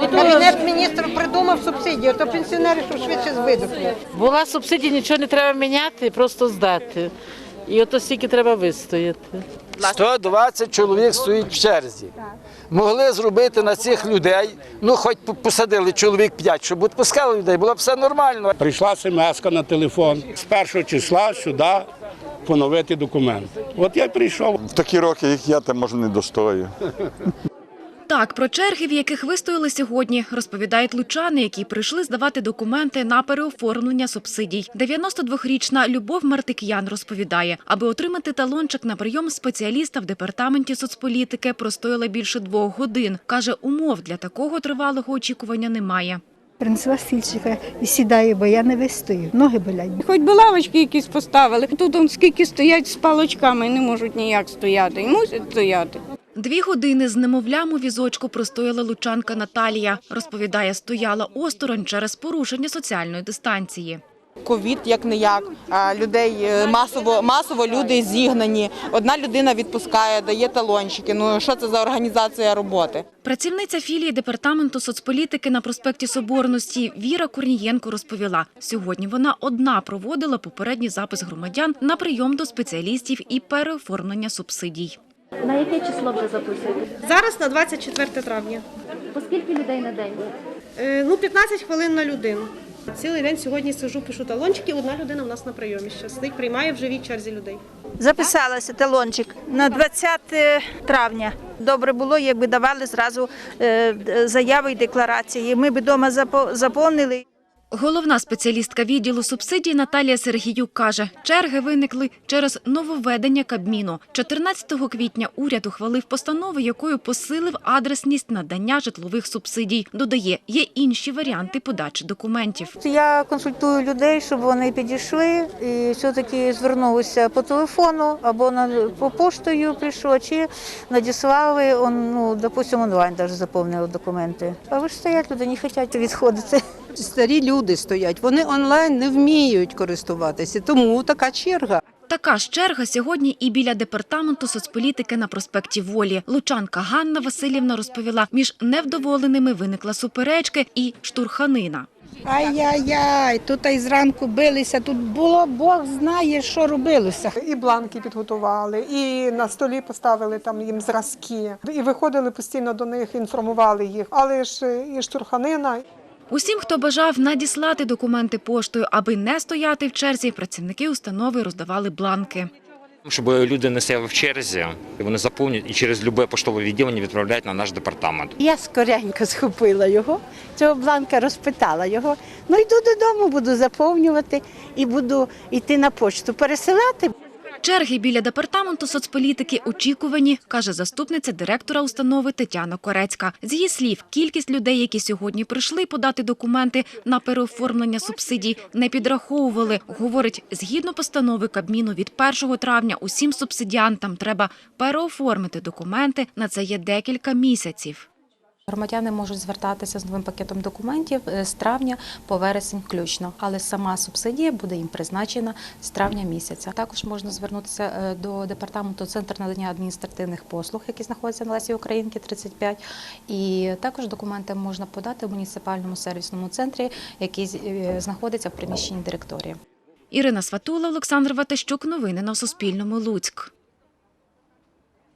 Кабінет міністрів придумав субсидію, то пенсіонери що швидше видохнуть. Була субсидія, нічого не треба міняти, просто здати. І ото стільки треба вистояти. 120 чоловік стоїть в черзі. Могли зробити на цих людей, ну хоч посадили чоловік 5, щоб відпускали людей, було б все нормально. Прийшла смс на телефон з першого числа сюди поновити документ. От я й прийшов. В такі роки, як я, там може не достою. Так, про черги, в яких вистояли сьогодні, розповідають лучани, які прийшли здавати документи на переоформлення субсидій. 92-річна Любов Мартик'ян розповідає, аби отримати талончик на прийом спеціаліста в департаменті соцполітики простояла більше двох годин. Каже, умов для такого тривалого очікування немає. Принесла стільчика і сідаю, бо я не вистою. Ноги болять. Хоч би лавочки якісь поставили. Тут он скільки стоять з палочками не можуть ніяк стояти. І мусять стояти. Дві години з немовлям у візочку простояла лучанка Наталія. Розповідає, стояла осторонь через порушення соціальної дистанції. Ковід як не як людей е, масово масово люди зігнані. Одна людина відпускає, дає талончики. Ну що це за організація роботи? Працівниця філії департаменту соцполітики на проспекті Соборності Віра Корнієнко розповіла, сьогодні вона одна проводила попередній запис громадян на прийом до спеціалістів і переоформлення субсидій. На яке число вже записуєте? Зараз на 24 травня. По скільки людей на день? Е, Ну, 15 хвилин на людину. Цілий день сьогодні сижу, пишу талончики. Одна людина у нас на прийомі ще сидить, приймає в живій черзі людей. Записалася талончик на 20 травня. Добре було, якби давали зразу е, заяви і декларації. Ми б вдома заповнили. Головна спеціалістка відділу субсидій Наталія Сергіюк каже, черги виникли через нововведення Кабміну. 14 квітня уряд ухвалив постанову, якою посилив адресність надання житлових субсидій. Додає, є інші варіанти подачі документів. Я консультую людей, щоб вони підійшли і все-таки звернулися по телефону або на по поштою прийшло, чи надіслали он, ну, допустимо, онлайн навіть заповнили документи. А ви ж стоять, люди не хочуть відходити. Старі люди стоять, вони онлайн не вміють користуватися, тому така черга. Така ж черга сьогодні і біля департаменту соцполітики на проспекті Волі. Лучанка Ганна Васильівна розповіла, між невдоволеними виникла суперечки і штурханина. Ай-яй-яй, тут і зранку билися, тут було, Бог знає, що робилося. І бланки підготували, і на столі поставили там їм зразки. І виходили постійно до них, інформували їх. Але ж і штурханина, Усім, хто бажав надіслати документи поштою, аби не стояти в черзі, працівники установи роздавали бланки. Щоб люди не стояли в черзі, і вони заповнюють і через любе поштове відділення відправляють на наш департамент. Я скоренько схопила його, цього бланка розпитала його. Ну йду додому, буду заповнювати і буду йти на почту пересилати. Черги біля департаменту соцполітики очікувані, каже заступниця директора установи Тетяна Корецька. З її слів, кількість людей, які сьогодні прийшли подати документи на переоформлення субсидій, не підраховували. Говорить, згідно постанови Кабміну від 1 травня усім субсидіантам треба переоформити документи. На це є декілька місяців. Громадяни можуть звертатися з новим пакетом документів е, з травня по вересень включно, але сама субсидія буде їм призначена з травня місяця. Також можна звернутися е, до департаменту Центр надання адміністративних послуг, який знаходиться на Лесі Українки 35. І також документи можна подати в муніципальному сервісному центрі, який е, знаходиться в приміщенні директорії. Ірина Сватула, Олександр Ватащук. Новини на Суспільному. Луцьк.